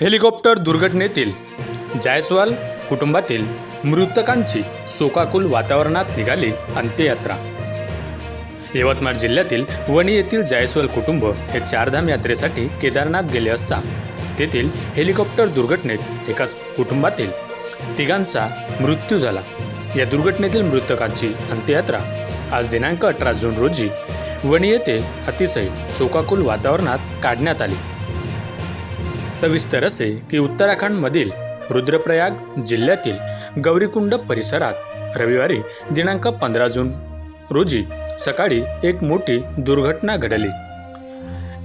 Helicopter दुर्घटनेतील जायस्वाल कुटुंबातील मृतकांची शोकाकुल वातावरणात निघाली अंत्ययात्रा. यवतमाळ जिल्ह्यातील वणी येथील जायस्वाल कुटुंब हे चारधाम यात्रेसाठी केदारनाथ गेले असता तेथील हेलिकॉप्टर दुर्घटनेत एका कुटुंबातील तिघांचा मृत्यू झाला. या दुर्घटनेतील मृतकांची अंत्ययात्रा आज दिनांक अठरा जून रोजी वणी येथे अतिशय शोकाकुल वातावरणात काढण्यात आली. सविस्तर असे की उत्तराखंडमधील रुद्रप्रयाग जिल्ह्यातील गौरीकुंड परिसरात रविवारी दिनांक पंधरा जून रोजी सकाळी एक मोठी दुर्घटना घडली.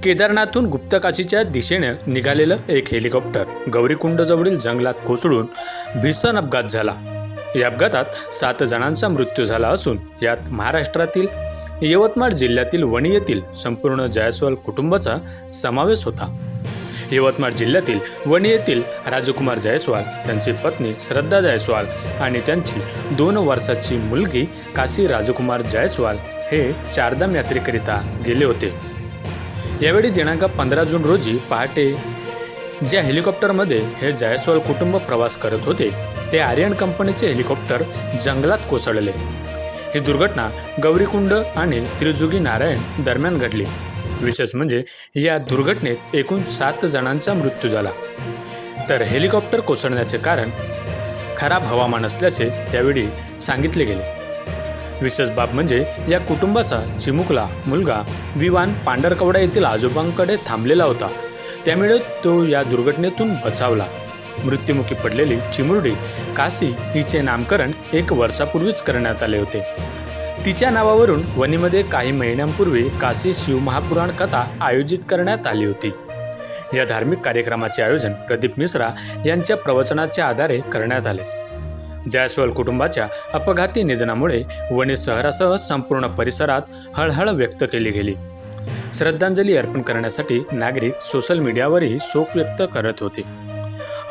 केदारनाथून गुप्तकाशीच्या दिशेनं निघालेलं एक हेलिकॉप्टर गौरीकुंडजवळील जंगलात कोसळून भीषण अपघात झाला. या अपघातात सात जणांचा मृत्यू झाला असून यात महाराष्ट्रातील यवतमाळ जिल्ह्यातील वणी येथील संपूर्ण जयस्वाल कुटुंबाचा समावेश होता. यवतमाळ जिल्ह्यातील वणी येथील राजकुमार जयस्वाल त्यांची पत्नी श्रद्धा जयस्वाल आणि त्यांची दोन वर्षाची मुलगी काशी राजकुमार जयस्वाल हे चारधाम यात्रेकरिता गेले होते. यावेळी दिनांक पंधरा जून रोजी पहाटे ज्या हेलिकॉप्टरमध्ये हे जयस्वाल कुटुंब प्रवास करत होते ते आर्यन कंपनीचे हेलिकॉप्टर जंगलात कोसळले. ही दुर्घटना गौरीकुंड आणि त्रिजुगी नारायण दरम्यान घडली. विशेष म्हणजे या दुर्घटनेत एकूण सात जणांचा मृत्यू झाला. तर हेलिकॉप्टर कोसळण्याचे कारण खराब हवामान असल्याचे यावेळी सांगितले गेले. विशेष बाब म्हणजे या कुटुंबाचा चिमुकला मुलगा विवान पांढरकवडा येथील आजोबांकडे थांबलेला होता. त्यामुळे तो या दुर्घटनेतून बचावला. मृत्युमुखी पडलेली चिमुरडी काशी हिचे नामकरण एक वर्षापूर्वीच करण्यात आले होते. तिच्या नावावरून वणीमध्ये काही महिन्यांपूर्वी काशी शिवमहापुराण कथा आयोजित करण्यात आली होती. या धार्मिक कार्यक्रमाचे आयोजन प्रदीप मिश्रा यांच्या प्रवचनाच्या आधारे करण्यात आले. जयस्वाल कुटुंबाच्या अपघाती निधनामुळे वणी शहरासह संपूर्ण परिसरात हळहळ व्यक्त केली गेली. श्रद्धांजली अर्पण करण्यासाठी नागरिक सोशल मीडियावरही शोक व्यक्त करत होते.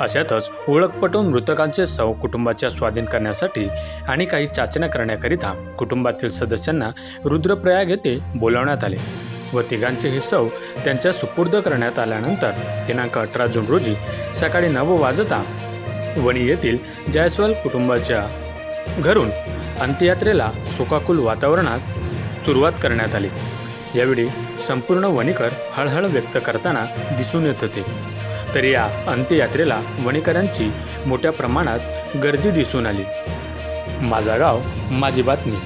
अशातच ओळख पटवून मृतकांचे सौ कुटुंबाच्या स्वाधीन करण्यासाठी आणि काही चाचण्या करण्याकरिता कुटुंबातील सदस्यांना रुद्रप्रयाग येथे बोलावण्यात आले व तिघांचे हे सौ त्यांच्या सुपूर्द करण्यात आल्यानंतर दिनांक अठरा जून रोजी सकाळी नऊ वाजता वणी येथील जयस्वाल कुटुंबाच्या घरून अंत्ययात्रेला सुखाकुल वातावरणात सुरुवात करण्यात आली. यावेळी संपूर्ण वणीकर हळहळ व्यक्त करताना दिसून येत होते. तर या अंत्ययात्रेला वणेकरांची मोठ्या प्रमाणात गर्दी दिसून आली. माझा गाव माझी बातमी.